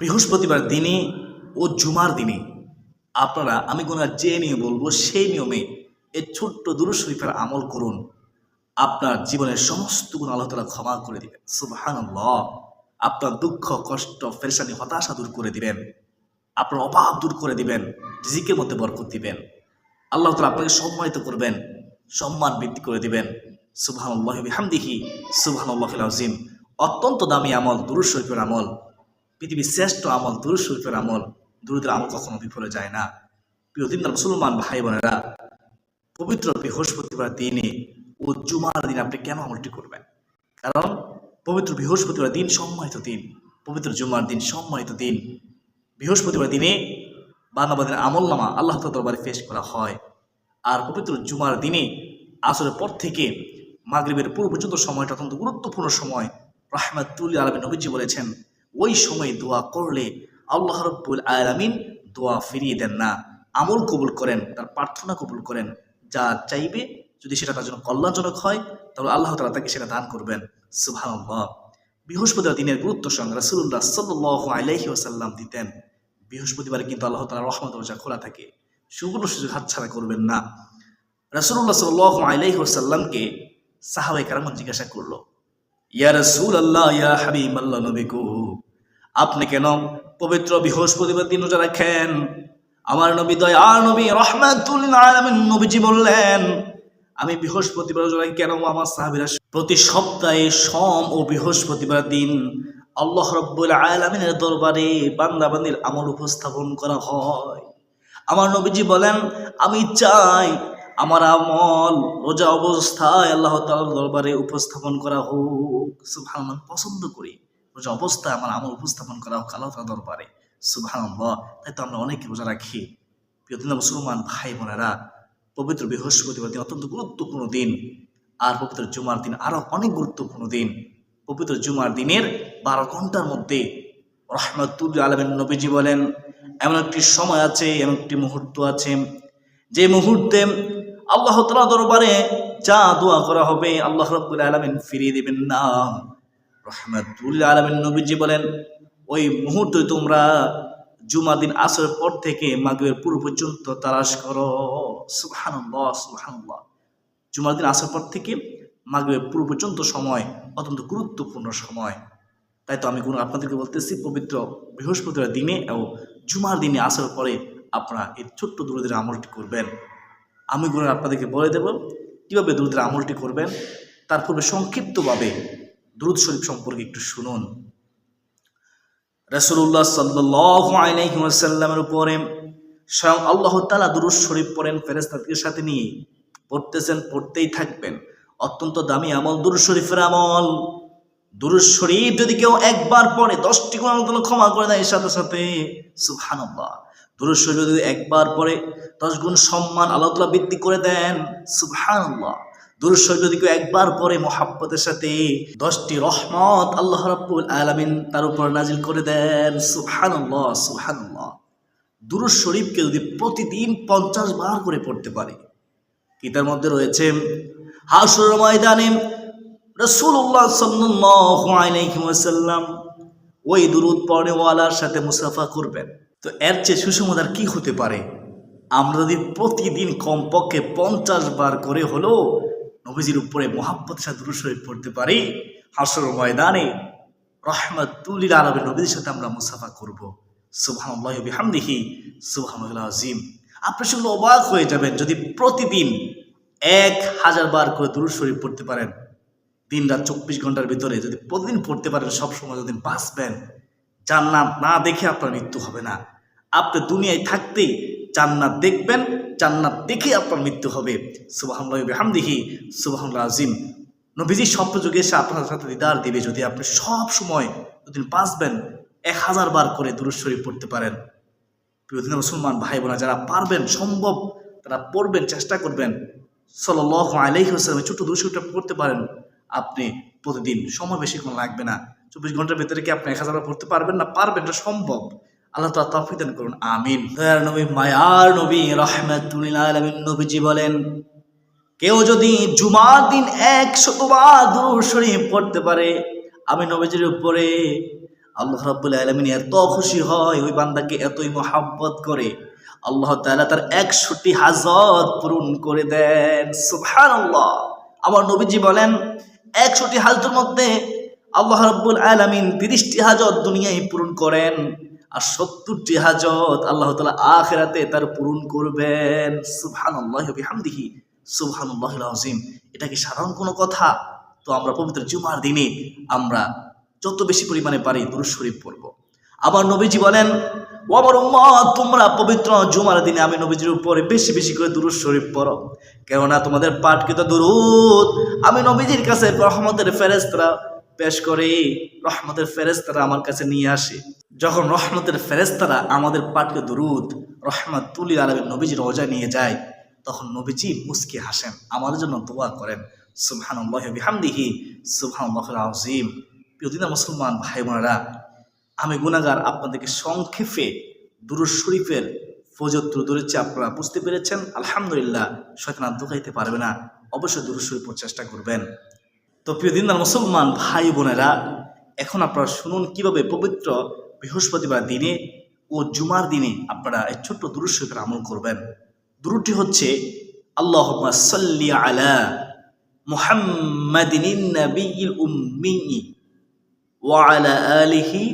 বৃহস্পতিবার দিনে ও জুমার দিনে আপনারা, আমি কোনো যে নিয়ম বলব সেই নিয়মে এই ছোট্ট দুরু শরীফের আমল করুন। আপনার জীবনের সমস্ত গুণ আল্লাহ তালা ক্ষমা করে দিবেন। সুবাহান আপনার দুঃখ, কষ্ট ফেরেশানি হতাশা দূর করে দিবেন। আপনার অভাব দূর করে দিবেন। রিজিকের মধ্যে বরকত দিবেন। আল্লাহ তালা আপনাকে সম্মানিত করবেন। সম্মান বৃদ্ধি করে দিবেন। সুবহান আল্লাহ হামদিহি সুবহান আজিম অত্যন্ত দামি আমল দুরু শরীফের আমল। পৃথিবীর শ্রেষ্ঠ আমল দুরু শরীফের আমল, দুরুদের আমল কখনো বিফলে যায় না। প্রিয় দিন মুসলমান ভাই বোনেরা, পবিত্র বৃহস্পতিবার দিনে ও জুমার দিন আপনি কেন আমলটি করবেন? কারণ পবিত্র বৃহস্পতিবার দিন সম্মানিত দিন, পবিত্র জুমার দিন সম্মানিত দিন। বৃহস্পতিবার দিনে বান্দাবাদের আমল নামা আল্লাহ দরবারে পেশ করা হয়। আর পবিত্র জুমার দিনে আসরের পর থেকে মাগরিবের পূর্ব পর্যন্ত সময়টা অত্যন্ত গুরুত্বপূর্ণ সময়। রাহমাতুল আলমী নবীজি বলেছেন ওই সময় দোয়া করলে আল্লাহ রব্বুল আলামিন দোয়া ফিরিয়ে দেন না। আমল কবুল করেন, তার প্রার্থনা কবুল করেন। যা চাইবে, যদি সেটা তার জন্য কল্যাণজনক হয়, তাহলে আল্লাহ তালা তাকে সেটা দান করবেন। সুবহানাল্লাহ। বৃহস্পতিবার দিনের গুরুত্ব সঙ্গে রাসূলুল্লাহ সাল্লাল্লাহু আলাইহি ওয়াসাল্লাম দিতেন। বৃহস্পতিবার কিন্তু আল্লাহ তালা রহমত দরজা খোলা থাকে। সুগুলো সুযোগ হাতছাড়া করবেন না। রাসূলুল্লাহ সাল্লাল্লাহু আলাইহি ওয়াসাল্লামকে সাহাবাই কেরামত জিজ্ঞাসা করল ইয়া আল্লাহ ইয়া হাবিব আল্লাহ আপনি কেন পবিত্র বৃহস্পতিবার দিন রোজা রাখেন? আমার নবী দয়া নবী, রহমাতুল নবীজি বললেন, আমি বৃহস্পতিবার রোজা রাখি কেন? আমার সাহাবীরা প্রতি সপ্তাহে সম ও বৃহস্পতিবার দিন আল্লাহ রব্বুল আলামিনের দরবারে বান্দাবান্দির আমল উপস্থাপন করা হয়। আমার নবীজি বলেন, আমি চাই আমার আমল, রোজা অবস্থায় আল্লাহ তাআলার দরবারে উপস্থাপন করা হোক। সুবহানাল্লাহ পছন্দ করি। রোজা অবস্থায় আমার আমল উপস্থাপন করা হোক আল্লাহ দরবারে। সুবহানাল্লাহ, তাই তো আমরা অনেক রোজা রাখি। প্রিয়দিন মুসলমান, ভাই বোনেরা, পবিত্র বৃহস্পতিবার দিন অত্যন্ত গুরুত্বপূর্ণ দিন। আর পবিত্র জুমার দিন আরও অনেক গুরুত্বপূর্ণ দিন। পবিত্র জুমার দিনের বারো ঘণ্টার মধ্যে রহমতুল আলমেন নবীজি বলেন, এমন একটি সময় আছে, এমন একটি মুহূর্ত আছে। যে মুহূর্তে আল্লাহ তালা দরবারে যা দোয়া করা হবে আল্লাহ রব্বুল আলমিন ফিরিয়ে দেবেন না। রহমতুল্লাহ আলমিন নবীজি বলেন, ওই মুহূর্তে তোমরা জুমা দিন আসরের পর থেকে মাগবের পূর্ব পর্যন্ত তালাশ করো। সুবহানাল্লাহ সুবহানাল্লাহ। জুমার দিন আসার পর থেকে মাগবের পূর্ব পর্যন্ত সময় অত্যন্ত গুরুত্বপূর্ণ সময়। তাই তো আমি কোনো আপনাদেরকে বলতেছি, পবিত্র বৃহস্পতিবার দিনে এবং জুমার দিনে আসার পরে আপনারা এই ছোট্ট দূরদের আমলটি করবেন। আমি গুণ আপনাদেরকে বলে দেব, কীভাবে দূরদের আমলটি করবেন, তার পূর্বে সংক্ষিপ্তভাবে দুরুদ শরীফ সম্পর্কে একটু শুনুন। রসুল্লাহ সাল্লাহ আলাইসাল্লামের উপরে স্বয়ং আল্লাহ তালা দুরুদ শরীফ পড়েন ফেরেস্তাদের সাথে নিয়ে। পড়তেছেন, পড়তেই থাকবেন। অত্যন্ত দামি আমল, দুরুদ শরীফের আমল। দুরুদ শরীফ যদি কেউ একবার পড়ে, দশটি গুণ আল্লাহ ক্ষমা করে দেয় এর সাথে সাথে, সুবহানাল্লাহ। শরীফ যদি একবার পরে দশ গুণ সম্মান আল্লাহ তালা বৃদ্ধি করে দেন, সুবহানাল্লাহ। দুরুদ শরীফ যদি একবার পরে মোহাব্বতের সাথে দশটি রহমত আল্লাহ রাব্বুল আলামিন তার উপর নাজিল করে দেন, সুবহানাল্লাহ সুবহানাল্লাহ। দুরুদ শরীফকে যদি প্রতিদিন পঞ্চাশ বার করে পড়তে পারে, কি তার মধ্যে রয়েছে? হাসুর ময়দানে রসুল্লাহ ওয়াসাল্লাম ওই দুরুদ পড়েওয়ালার সাথে মুসাফা করবেন। তো এর চেয়ে সুষমতার কি হতে পারে? আমরা যদি প্রতিদিন কমপক্ষে পঞ্চাশ বার করে হলো নবীজির উপরে মোহাম্মদ শরীফ পড়তে পারি, হাসর ময়দানে রহমতুল্লিল আরবের নবীদের সাথে আমরা মুসাফা করব। সুবহানাল্লাহ বিহামদিহি সুবহানাল্লাহ আজিম আপনি শুনলে অবাক হয়ে যাবেন যদি প্রতিদিন এক হাজার বার করে দুরুদ শরীফ পড়তে পারেন। দিন রাত চব্বিশ ঘণ্টার ভিতরে যদি প্রতিদিন পড়তে পারেন সব সময় যদি বাঁচবেন জান্নাত না দেখে আপনার মৃত্যু হবে না। আপনি দুনিয়ায় থাকতেই জান্নাত দেখবেন, জান্নাত দেখে আপনার মৃত্যু হবে। সুবাহান্লাহ হামদিহি সুবাহান্লাহ আজিম। স্বপ্ন যুগে এসে আপনার সাথে দিদার দিবে যদি আপনি সব সময় যদি বাঁচবেন, এক হাজার বার করে দুরুদ শরীফ পড়তে পারেন। প্রিয়দিন মুসলমান ভাই বোনা যারা পারবেন, সম্ভব, তারা পড়বেন, চেষ্টা করবেন। সাল্লাহ আলাইহি আসসালামের ছোট্ট দুশোটা পড়তে পারেন। আপনি প্রতিদিন সময় বেশিক্ষণ লাগবে না। চব্বিশ ঘণ্টার ভেতরে কি আপনি এক হাজার বার পড়তে পারবেন? না, পারবেন, এটা সম্ভব। আল্লাহ তালা তফিক দান করুন, আমিন। দয়ার নবী, মায়ার নবী রহমাতুল্লাহ আলমিন নবীজি বলেন, কেউ যদি জুমার দিন একশতবার দুরূদ পড়তে পারে, আমি নবীজির উপরে আল্লাহ রাব্বুল আলমিন এত খুশি হয়, ওই বান্দাকে এতই মোহাব্বত করে, আল্লাহ তাআলা তার একশোটি হাজত পূরণ করে দেন সুবহান আমার নবীজি বলেন, একশোটি হাজতের মধ্যে আল্লাহ রাব্বুল আলামিন তিরিশটি হাজত দুনিয়ায় পূরণ করেন। আর সত্তরটি হাজত আল্লাহ তালা আখেরাতে তার পূরণ করবেন। সুবহান আল্লাহ বিহামদিহি। সুবহান আল্লাহ এটা কি সাধারণ কোনো কথা? তো আমরা পবিত্র জুমার দিনে আমরা যত বেশি পরিমাণে পারি দুরুদ শরীফ পড়ব। আবার নবীজি বলেন, ও আমার তোমরা পবিত্র জুমার দিনে আমি নবীজির উপরে বেশি বেশি করে দুরুদ শরীফ পড়ো। কেননা তোমাদের পাঠকৃত দুরুদ। আমি নবীজির কাছে রহমতের ফেরেস্তরা পেশ করে রহমতের ফেরেস্তারা আমার কাছে নিয়ে আসে। যখন রহমতের ফেরেস্তারা আমাদের পাঠকে দুরুদ, রহমত তুলি আলমের নবীজির রোজা নিয়ে যায়, তখন নবীজি মুসকে হাসেন, আমাদের জন্য দোয়া করেন। সুবহানুল্লাহ বিহামদিহি সুবহানুল্লাহ আজিম প্রিয়দিনা মুসলমান ভাই বোনেরা আমি গুনাগার আপনাদেরকে সংক্ষেপে দুরুদ শরীফের ফজত তুলে আপনারা বুঝতে পেরেছেন। আলহামদুলিল্লাহ, শয়তান দোকাইতে পারবে না। অবশ্যই দুরুদ শরীফ চেষ্টা করবেন। তো প্রিয় দিনদার মুসলমান ভাই বোনেরা, এখন আপনারা শুনুন কীভাবে পবিত্র বৃহস্পতিবার দিনে ও জুমার দিনে আপনারা এই ছোট্ট দুরুদ শরীফের আমল করবেন। দুরুটি হচ্ছে আল্লাহ আলা ওয়ালা আলিহি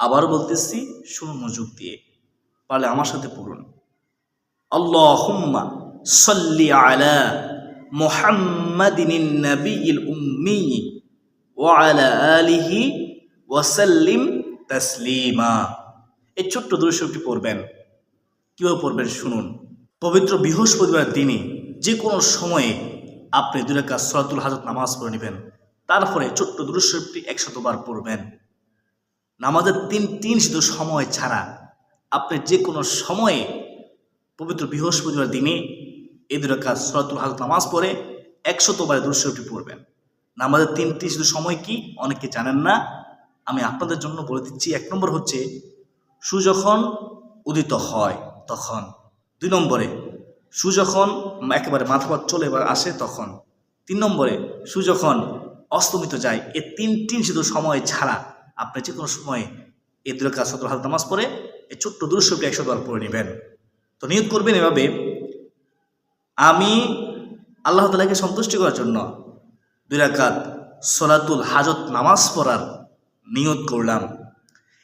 আবার বলতেছি, শুনুন মনোযোগ দিয়ে, পারলে আমার সাথে পড়ুন। আল্লাহুম্মা সাল্লি আলা তাসলিমা। এই ছোট্ট দৃশ্যটি পড়বেন। কীভাবে পড়বেন শুনুন। পবিত্র বৃহস্পতিবার দিনে যে কোনো সময়ে আপনি দুই রাকাত সলাতুল হাজত নামাজ পড়ে নেবেন। তারপরে ছোট্ট দৃশ্যটি একশতবার পড়বেন। নামাজের তিন তিন শুধু সময় ছাড়া আপনি যে কোনো সময়ে পবিত্র বৃহস্পতিবার দিনে এই দুটো কাজ সলাতুল হাজত নামাজ পড়ে একশতবার দৃশ্যটি পড়বেন। নামাজের তিনটি শুধু সময় কি? অনেকে জানেন না। আমি আপনাদের জন্য বলে দিচ্ছি, এক নম্বর হচ্ছে সূর্য যখন উদিত হয়, তখন। দুই নম্বরে সূর্য যখন একেবারে মাথা পথ চলে এবার আসে, তখন। তিন নম্বরে সূর্য যখন অস্তমিত যায়, এ তিন তিন শুধু সময় ছাড়া আপনি যে কোনো সময়ে এই কাজ সত্তর হাত নামাজ পড়ে এই ছোট্ট দুরুশ্বরটি একশো বার পড়ে নেবেন। তো নিয়োগ করবেন এভাবে আমি আল্লাহ তালাকে সন্তুষ্টি করার জন্য দুই রাকাত সলাতুল হাজত নামাজ পড়ার নিয়ত করলাম।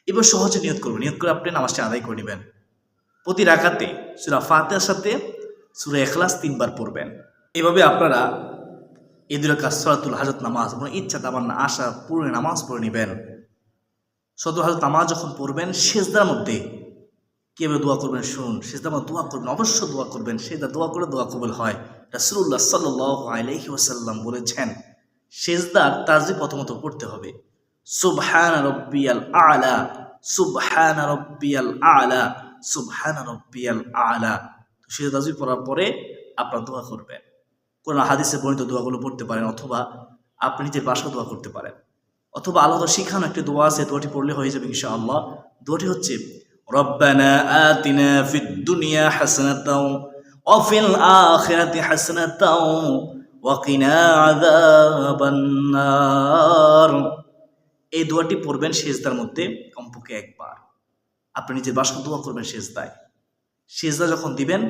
এবার সহজে নিয়ত করবেন নিয়ত করে আপনি নামাজটা আদায় করে নেবেন। প্রতি রাখাতে সুরা ফাতেহার সাথে সুরা এখলাস তিনবার পড়বেন। এভাবে আপনারা এই দুই রাকাত সলাতুল হাজত নামাজ এবং ইচ্ছা তামার না আশা পূর্ণে নামাজ পড়ে নেবেন। সদুল হাজত নামাজ যখন পড়বেন, সেজদার মধ্যে কীভাবে দোয়া করবেন শুনুন? সেজদা আমার দোয়া করবেন অবশ্য দোয়া করবেন। সেজদা দোয়া করে দোয়া কবুল হয়। রাসুল্লাহ সাল্লাহ ওসাল্লাম বলেছেন, সেজদার তাজি প্রথমত পড়তে হবে। সুবহান রব্বিয়াল আলা, সুবহান রব্বিয়াল আলা, সুবহান রব্বিয়াল আলা। সেজদা তাজি পড়ার পরে আপনার দোয়া করবেন। কোন হাদিসে বর্ণিত দোয়াগুলো পড়তে পারেন অথবা আপনি নিজের বাসা দোয়া করতে পারেন। অথবা আল্লাহ শিখানো একটি দোয়া আছে, দোয়াটি পড়লে হয়ে যাবে ইনশাআল্লাহ। দোয়াটি হচ্ছে রব্বানা আতিনা ফিদ দুনিয়া হাসানাতাও অফিল আখিরাতি হাসানাতাও ওয়াকিনা আযাবান্নার। এই দোয়াটি পড়বেন সেজদার মধ্যে, কমপক্ষে একবার। আপনি নিজের বাসক দোয়া করবেন সেজদায়। সেজদা যখন দিবেন,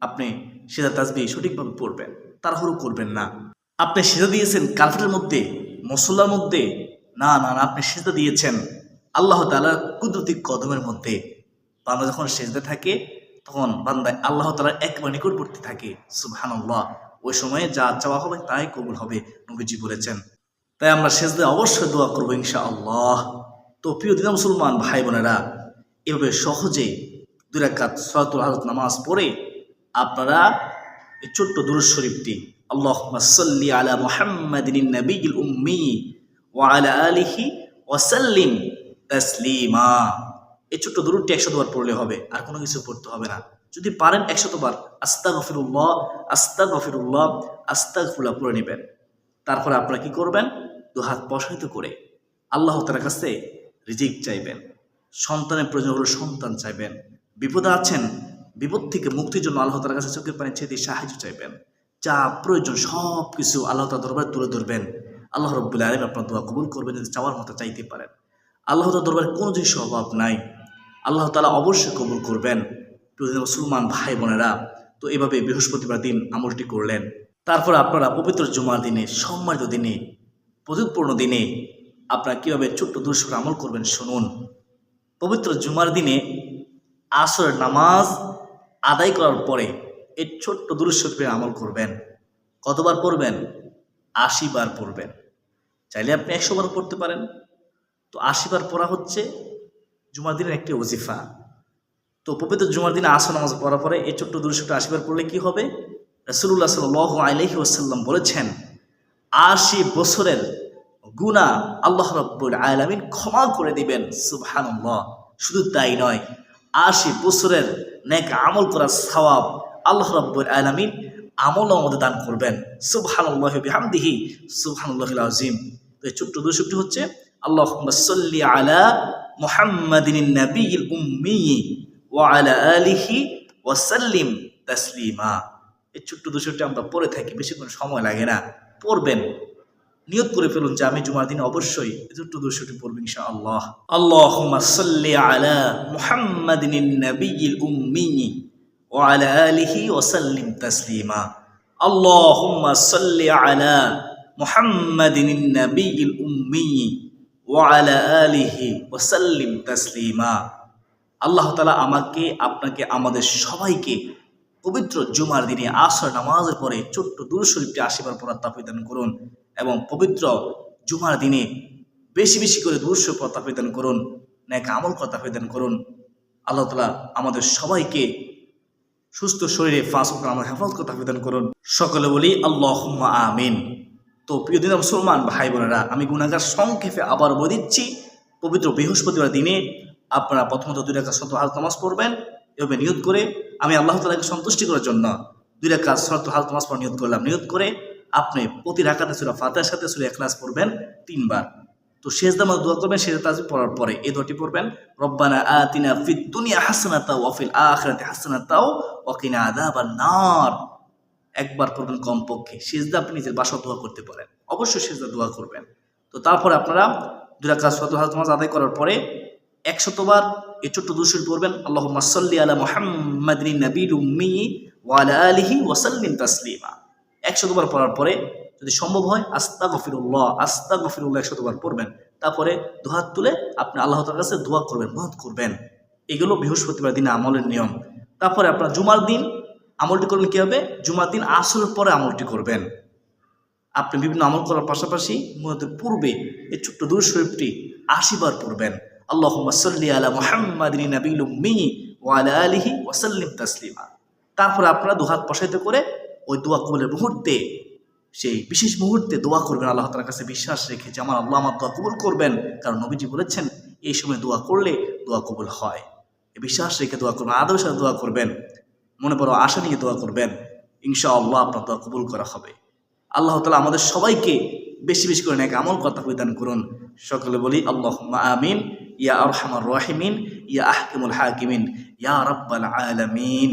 আপনি সেজা তাজবি সঠিকভাবে পড়বেন, তাড়াহুড়ো করবেন না। আপনি সেজা দিয়েছেন কালফেটের মধ্যে মশলার মধ্যে, না না আপনি সেজা দিয়েছেন। আল্লাহ তালার কুদরতি কদমের মধ্যে বান্দা যখন সেজদে থাকে, তখন বান্দায় আল্লাহ তালার একবার নিকটবর্তী থাকে। সুবহানাল্লাহ। ওই সময়ে যা চাওয়া হবে তাই কবুল হবে, নবীজি বলেছেন। তাই আমরা সেজদে অবশ্যই দোয়া করব ইনশা আল্লাহ তো প্রিয় দিনা মুসলমান ভাই বোনেরা। এভাবে সহজে দুই রাকাত সলাতুল হাজত নামাজ পড়ে আপনারা এই ছোট্ট দুরুদ শরীফটি আল্লাহ সাল্লি আলা মুহাম্মাদিন নবীল উম্মি ওয়ালা আলিহি ওয়াসাল্লিম তাসলিমা। এই ছোট্ট দূরটি একশতবার পড়লে হবে, আর কোনো কিছু পড়তে হবে না। যদি পারেন একশতবার আস্তা গফিরুল্লাহ আস্তা গফিরুল্লাহ আস্তা গফুল্লাহ পড়ে নেবেন। তারপরে আপনারা কি করবেন? দু হাত প্রসারিত করে আল্লাহ তার কাছে রিজিক চাইবেন, সন্তানের প্রয়োজন হলে সন্তান চাইবেন, বিপদে আছেন, বিপদ থেকে মুক্তির জন্য আল্লাহ তার কাছে চোখের পানি ছেড়ে দিয়ে সাহায্য চাইবেন। যা প্রয়োজন সব কিছু আল্লাহ তার দরবারে তুলে ধরবেন। আল্লাহ রব্বুল আলম আপনার দোয়া কবুল করবেন যদি চাওয়ার মতো চাইতে পারেন। আল্লাহ তার দরবারে কোনো জিনিস অভাব নাই। আল্লাহ তালা অবশ্যই কবুল করবেন। প্রিয় মুসলমান ভাই বোনেরা, তো এভাবে বৃহস্পতিবার দিন আমলটি করলেন। তারপর আপনারা পবিত্র জুমার দিনে, সম্মানিত দিনে, প্রতিপূর্ণ দিনে আপনারা কীভাবে ছোট্ট দুরুশ্বর আমল করবেন শুনুন। পবিত্র জুমার দিনে আসরের নামাজ আদায় করার পরে এই ছোট্ট দুরুশ্বরীফের আমল করবেন। কতবার পড়বেন? আশি বার পড়বেন। চাইলে আপনি একশো বার পড়তে পারেন। তো আশি বার পড়া হচ্ছে জুমার দিনের একটি ওজিফা। তো পবিত্র জুমার দিনে আসর নামাজ পড়ার পরে এই ছোট্ট দুরুশ্বরটা আশি বার পড়লে কি হবে? রসুল্লাহ সাল আলহি ওসাল্লাম বলেছেন, আশি বছরের গুণা আল্লাহ রব্বুল আলমিন ক্ষমা করে দিবেন। সুবহানাল্লাহ। শুধু তাই নয়, আশি বছরের নেক আমল করার সওয়াব আল্লাহ রব্বুল আলমিন আমল আমাদের দান করবেন। সুবহানাল্লাহ বিহামদিহি সুবহানাল্লাহ আজিম তো এই ছোট্ট দুশোটি হচ্ছে আল্লাহ ছোট্ট দুশোটি আমরা পড়ে থাকি বেশি কোনো সময় লাগে না। পড়বেন, নিয়ত করে ফেলুন যে আমি জুমার দিনে অবশ্যই ছোট্ট দুশোটি পড়ব আল্লাহ সাল্লি আলা মুহাম্মাদিন নবীল উম্মি ওয়া আলা আলিহি ওয়াসাল্লিম তাসলিমা। ওয়া আলা আলিহি ওয়াসাল্লিম তাসলিমা। আল্লাহ তালা আমাকে, আপনাকে, আমাদের সবাইকে পবিত্র জুমার দিনে আসর নামাজের পরে ছোট্ট দূর শরীফটি আশীর্বাদ পড়ার তাপিদান করুন এবং পবিত্র জুমার দিনে বেশি বেশি করে দূর শরীফ তাপিদান করুন ন্যাক আমল কথা তাপিদান করুন। আল্লাহ তালা আমাদের সবাইকে সুস্থ শরীরে ফাঁস করে আমার হেফাজত কথা তাপিদান করুন। সকলে বলি আল্লাহ আমিন। তো প্রিয় দিন মুসলমান ভাই বোনেরা, আমি গুণাগার সংক্ষেপে আবার বলে দিচ্ছি, পবিত্র বৃহস্পতিবার দিনে আপনারা প্রথমত দুই রেখা শত হাল নামাজ পড়বেন, এভাবে নিয়ত করে আমি আল্লাহ তালাকে সন্তুষ্টি করার জন্য দুই রেখা শত হাল নামাজ পড়া নিয়ত করলাম। নিয়ত করে আপনি প্রতি রাখাতে সুরা ফাতের সাথে সুরা এখলাস পড়বেন তিনবার। তো শেষ দামা দোয়া করবেন শেষ তাজি পড়ার পরে এই দোয়াটি পড়বেন, রব্বানা আতিনা ফিদ দুনিয়া হাসানাতাও ওয়া ফিল আখিরাতি হাসানাতাও ওয়া কিনা আযাবান নার। একবার করবেন কমপক্ষে। সেজদা আপনি নিজের বাসা দোয়া করতে পারেন। অবশ্যই সেজদা দোয়া করবেন। তো তারপরে আপনারা রাকাত শত নামাজ আদায় করার পরে একশতবার এই ছোট্ট দুশোর পড়বেন আল্লাহ মাসাল্লি আলা মোহাম্মদিন নবীল উম্মি ওয়ালা আলিহি ওয়াসাল্লিম তাসলিমা। একশতবার পড়ার পরে যদি সম্ভব হয় আস্তা গফিরুল্লাহ আস্তা গফিরুল্লাহ একশতবার পড়বেন। তারপরে দুহাত তুলে আপনি আল্লাহ তার কাছে দোয়া করবেন, মহৎ করবেন। এগুলো বৃহস্পতিবার দিনে আমলের নিয়ম। তারপরে আপনার জুমার দিন আমলটি করবেন কী হবে জুমার দিন আসরের পরে আমলটি করবেন। আপনি বিভিন্ন আমল করার পাশাপাশি মূলত পূর্বে এই ছোট্ট দূর শরীফটি আশিবার পড়বেন। আল্লাহ সাল্লি আলা মোহাম্মদিন নবীল উম্মি ওয়ালা আলিহি ওয়াসাল্লিম তাসলিমা। তারপরে আপনারা দুহাত প্রসারিত করে ওই দোয়া কবুলের মুহূর্তে, সেই বিশেষ মুহূর্তে দোয়া করবেন। আল্লাহ তালার কাছে বিশ্বাস রেখে যে আমার আল্লাহ আমার দোয়া কবুল করবেন। কারণ নবীজি বলেছেন, এই সময় দোয়া করলে দোয়া কবুল হয়। বিশ্বাস রেখে দোয়া করবেন আদবের সাথে দোয়া করবেন। মনে বড় আশা নিয়ে দোয়া করবেন। ইনশা আল্লাহ আপনার দোয়া কবুল করা হবে। আল্লাহ তালা আমাদের সবাইকে বেশি বেশি করে নাকি আমল কথা বিধান করুন। সকলে বলি আল্লাহ আমিন, ইয়া আরহামার রাহিমিন, ইয়া আহকিমুল হাকিমিন, ইয়া রব্বাল আলামিন।